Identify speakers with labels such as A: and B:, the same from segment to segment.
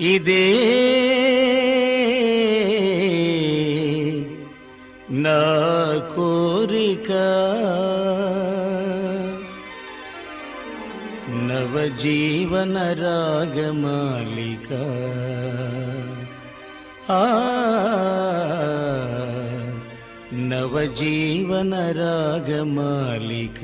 A: ఇదే నా కోరిక నవజీవన రాగమాలిక ఆ నవజీవన రాగమాలిక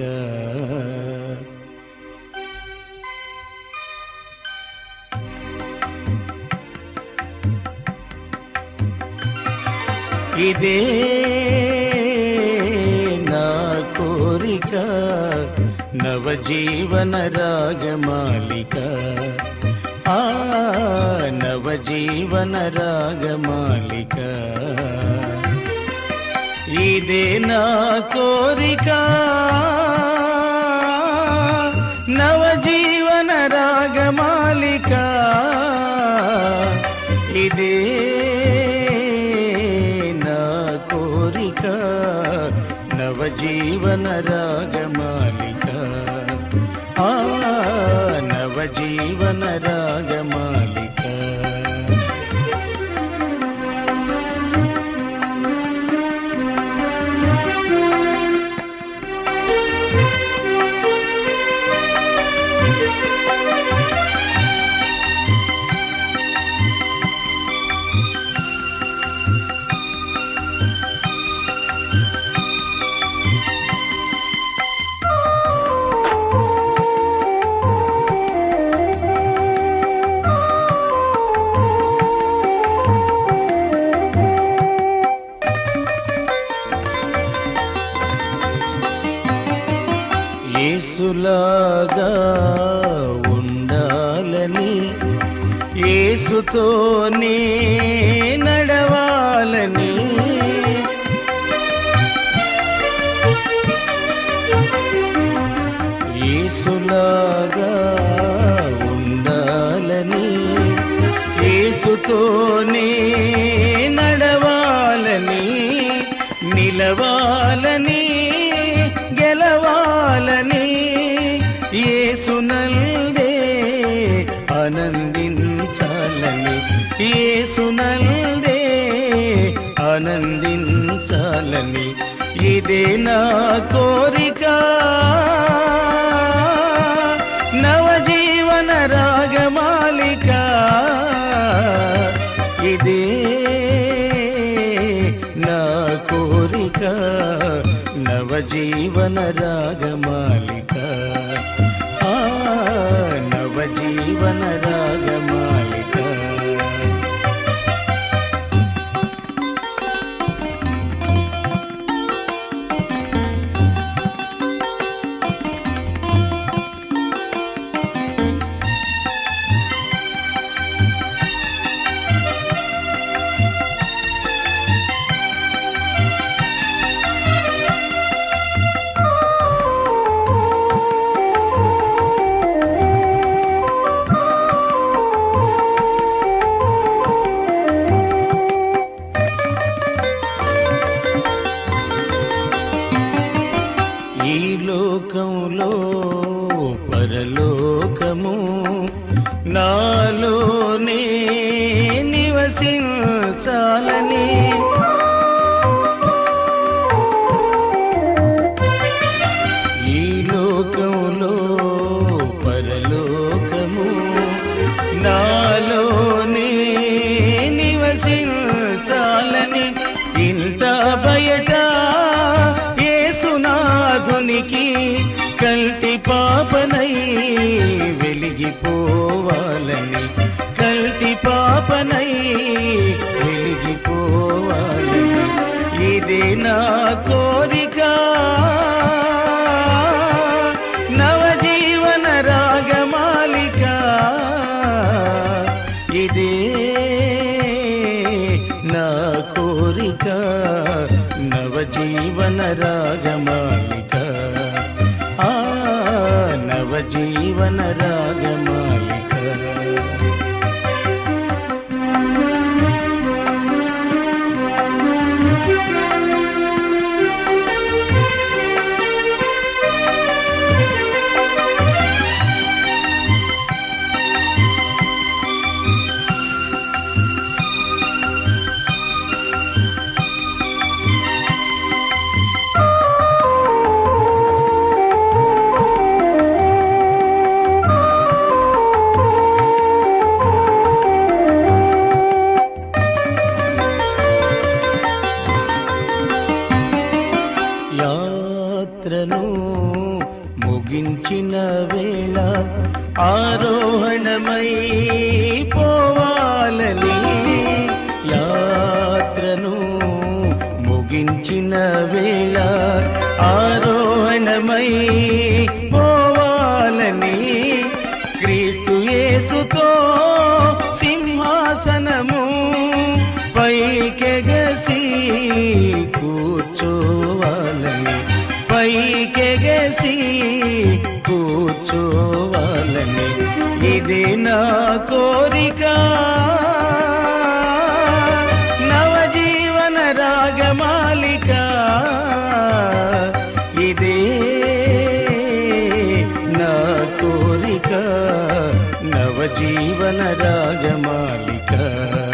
A: ఇదే నా కోరిక. నవజీవన రాగమాలిక ఆ నవజీవన రాగమాలిక ఇదే నా కోరిక. కోరిక నవజీవన రాగమాలిక. ఆ నవజీవన రాగ యేసులాగా ఉండాలని యేసుతోనే నడవాలని యేసులాగా ఉండాలని యేసుతోనే నడవాలని నిలవాలని గెలవా ఏసునందే ఆనందించాలని ఇదే నా కోరిక. నవజీవన రాగమాలిక ఇదే నా కోరిక. నవజీవన రాగమాలిక పరలోకము నాలోనే నివసించాలని పాపనై వెలిగిపోవాలి. ఇదే నా కోరిక. నవజీవన రాగమాలిక ఇదే నా కోరిక. నవజీవన రాగమాలిక ఆ నవజీవన రాగమా ముగించిన వేళ ఆరోహణమై పోవాలని యాత్రను ముగించిన వేళ ఆరోహణమై పోవాలని క్రీస్తు యేసుతో సింహాసనము పైకెగసి కూర్చో Música